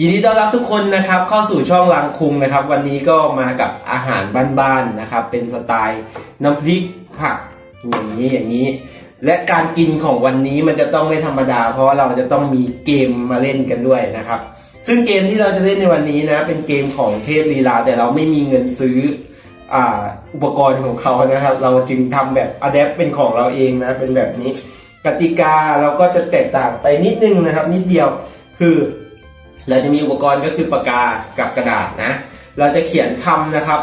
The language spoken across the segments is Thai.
ยินดีต้อนรับทุกคนนะครับเข้าสู่ช่องลังคุงนะครับ วันนี้ก็มากับอาหารบ้านๆนะครับ เป็นสไตล์น้ำพริกผักอย่างนี้อย่างนี้ และการกินของวันนี้มันจะต้องไม่ธรรมดา เพราะเราจะต้องมีเกมมาเล่นกันด้วยนะครับ ซึ่งเกมที่เราจะเล่นในวันนี้นะ เป็นเกมของเทพลีลา แต่เราไม่มีเงินซื้ออุปกรณ์ของเขานะครับ เราจึงทำแบบอะแดปเป็นของเราเองนะเป็นแบบนี้กติกาเราก็จะแตกต่างไปนิดนึงนะครับ นิดเดียวคือ เราจะมีอุปกรณ์ก็คือปากกากับกระดาษนะ เราจะเขียนคำนะครับ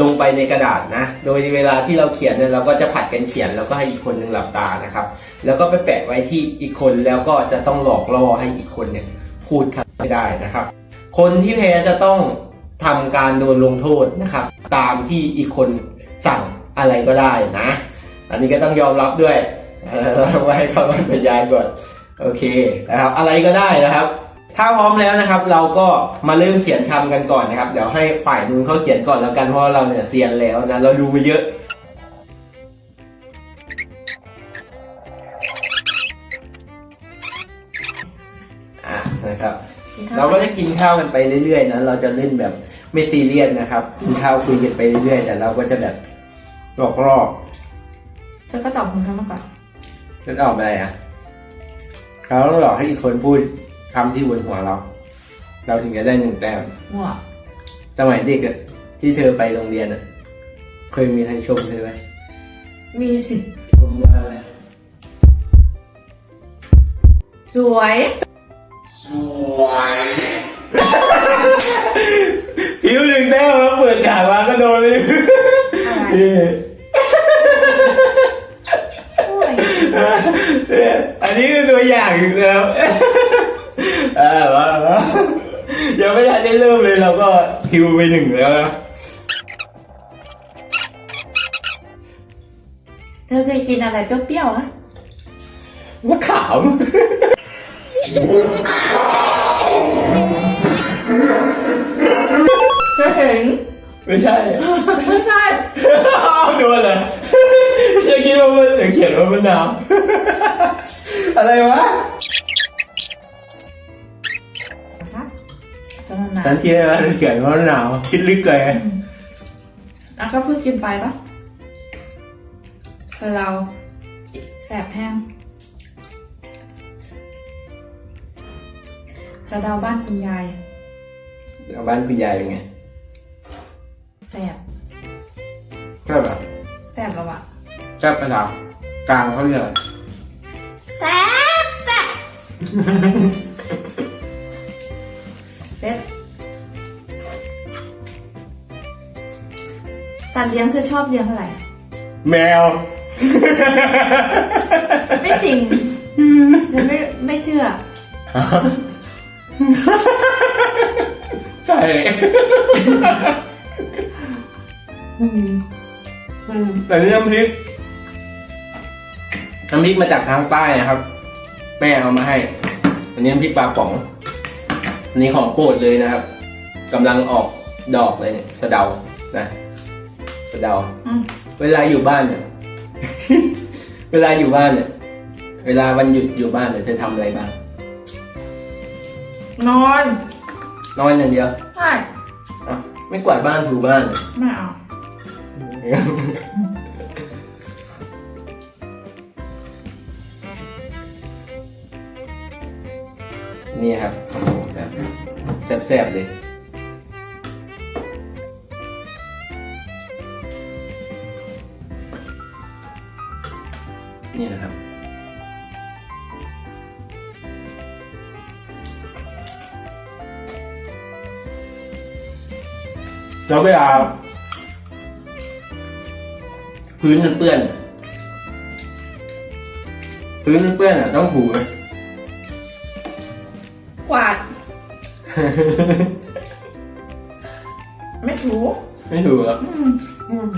ลงไปในกระดาษนะ โดยเวลาที่เราเขียนเนี่ยเราก็จะผัดกันเขียนแล้วก็ให้อีกคนหนึ่งหลับตานะครับ แล้วก็ไปแปะไว้ที่อีกคนแล้วก็จะต้องหลอกล่อให้อีกคนเนี่ยพูดคำไม่ได้นะครับ คนที่แพ้จะต้องทำการโดนลงโทษนะครับ ตามที่อีกคนสั่งอะไรก็ได้นะ อันนี้ก็ต้องยอมรับด้วยเออไว้คำบรรยายก่อนโอเคนะครับ อะไรก็ได้นะครับ ถ้าพร้อมแล้วนะครับ เราก็มาเริ่มเขียนคำกันก่อนนะครับ เดี๋ยวให้ฝ่ายนู้นเขาเขียนก่อนแล้วกันเพราะว่าเราเนี่ยเซียนแล้วนะเราดูมาเยอะอะนะครับ เราก็จะกินข้าวกันไปเรื่อยๆนะเราจะเล่นแบบไม่ซีเรียสนะครับกินข้าวคุยกันไปเรื่อยๆแต่เราก็จะแบบหลอกล่อเธอก็ตอบของฉันมาก่อนจะออกอะไรอะเราต้องหลอกให้อีกคนพูด คำที่บนหัวเรา เราถึงจะได้หนึ่งแต้มมั่วสมัยเด็กอะที่เธอไปโรงเรียนอะเคยมีใครชมเธอไหมมีสิทธิ์ชมว่าอะไรสวยผิวหนึ่งแต้มแล้วเปิดฉากมาก็โดนเลยอะไรเย้โอ้ย เนี่ยอันนี้คือตัวอย่างอีกแล้ว อ่าว่าแล้วยังไม่ทันได้เริ่มเลยเราก็คิวไปหนึ่งแล้วนะเธอเคยกินอะไรเปรี้ยวๆอะมะขามเคยเห็นไม่ใช่ไม่ใช่เอาโดนเลยจะคิดว่ามันเขียนว่ามันหนาวอะไรวะ จะนานฉันคิดว่ามันเขียนว่ามันหนาวคิดลึกเลยๆอะก็เพิ่งกินไปปะแต่เราแสบแห้งสะเดาบ้านคุณยาย เอาบ้านคุณยายเป็นไงแสบชอบแบบแสบแล้วอะชอบภาษากลางเขาเรียกอะไรแสบแสบ สัตว์เลี้ยงเธอชอบเลี้ยงอะไร แมว ไม่จริงฉันไม่ไม่เชื่อ ใช่แต่นี่น้ำพริกน้ำพริกมาจากทางใต้นะครับ แม่เอามาให้ อันนี้น้ำพริกปลาป๋อง อันนี้ของโปรดเลยนะครับกำลังออกดอกเลยเนี่ยสะเดานะ สะเดาอืม เวลาอยู่บ้านเนี่ย เวลาอยู่บ้านเนี่ย เวลาวันหยุดอยู่บ้านเนี่ยเธอทำอะไรบ้าง นอนนอนอย่างเดียวใช่อะไม่กวาดบ้านถูบ้านเลย ไม่เอา นี่ครับโอ้โหแบบแซ่บๆเลย นี่นะครับ แล้วเวลาพื้นมันเปื้อน พื้นมันเปื้อนอะ ต้องถูไหมกวาด ไม่ถูไม่ถูครับอืม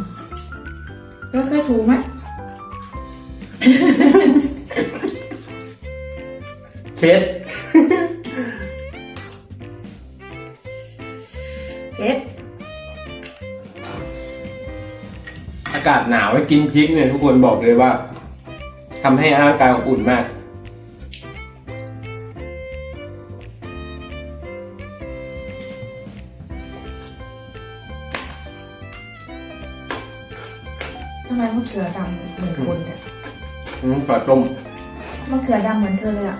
แล้วเคยถูไหม เช็ดเผ็ดอากาศหนาวให้กินพริกเนี่ยทุกคนบอกเลยว่าทำให้อาการอุ่นมาก ทำไมมะเขือดำเหมือนคนเนี่ย อืมฝาต้มมะเขือดำเหมือนเธอเลยอะ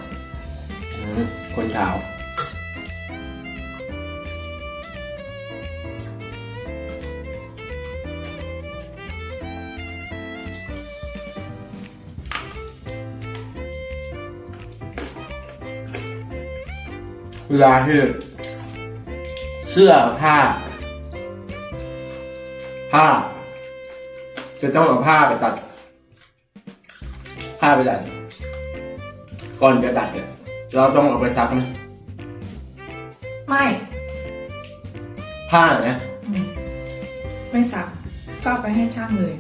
อืมคนเช้าเวลาที่เสื้อผ้า ผ้า จะต้องเอาผ้าไปตัด ผ้าไปตัดก่อนจะตัดเนี่ยเราต้องเอาไปซักไหมไม่ ผ้าเนี่ยอืมไม่ซัก ก็เอาไปให้ช่างเลย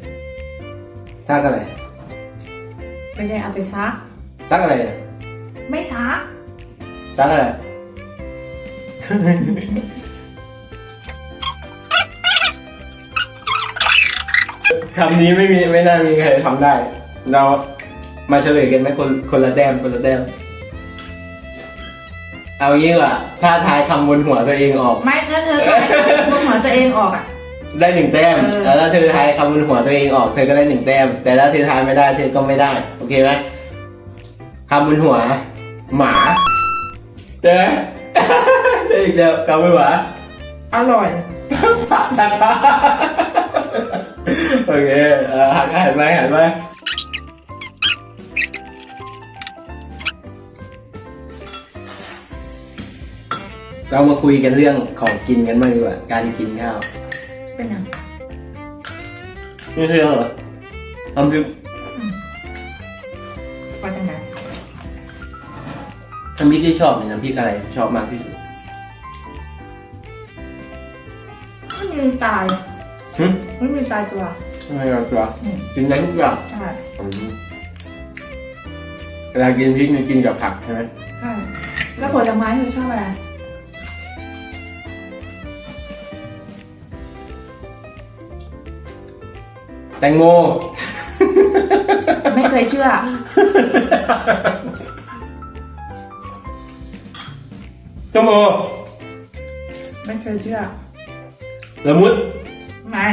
ซักอะไร ไม่ได้เอาไปซัก ซักอะไรเนี่ยไม่ซัก ซักอะไร คำนี้ไม่มีไม่น่ามีใครทำได้ เรา มาเฉลยกันไหมคนคนละแต้มคนละแต้มเอางี้ดีกว่าถ้าทายคำบนหัวตัวเองออก ไม่ถ้าเธอทายบนหัวตัวเองออกอะ ได้หนึ่งแต้มเออ แล้วถ้าเธอทายคำบนหัวตัวเองออกเธอก็ได้หนึ่งแต้ม แต่ถ้าเธอทายไม่ได้เธอก็ไม่ได้ โอเคไหมคำบนหัว หมาเด้อได้อีกเดียวคำบนหัวอร่อยผักนะครับโอเคเออหันหันไปหันไป เรามาคุยกันเรื่องของกินกันบ้างดีกว่า การกินข้าวเป็นยังนี่คือเหรอทำคือว่าจังไงน้ำพริกที่ชอบเนี่ยน้ำพริกอะไรชอบมากที่สุดไม่มีตายหึไม่มีตายตัวทำไมเราตัวอืมกินได้ทุกอย่างใช่อืมเวลากินพริกเนี่ยกินกับผักใช่ไหมใช่แล้วผลไม้เธอชอบอะไร แตงโม ไม่เคยเชื่อ ส้มโอไม่เคยเชื่อละมุด ไม่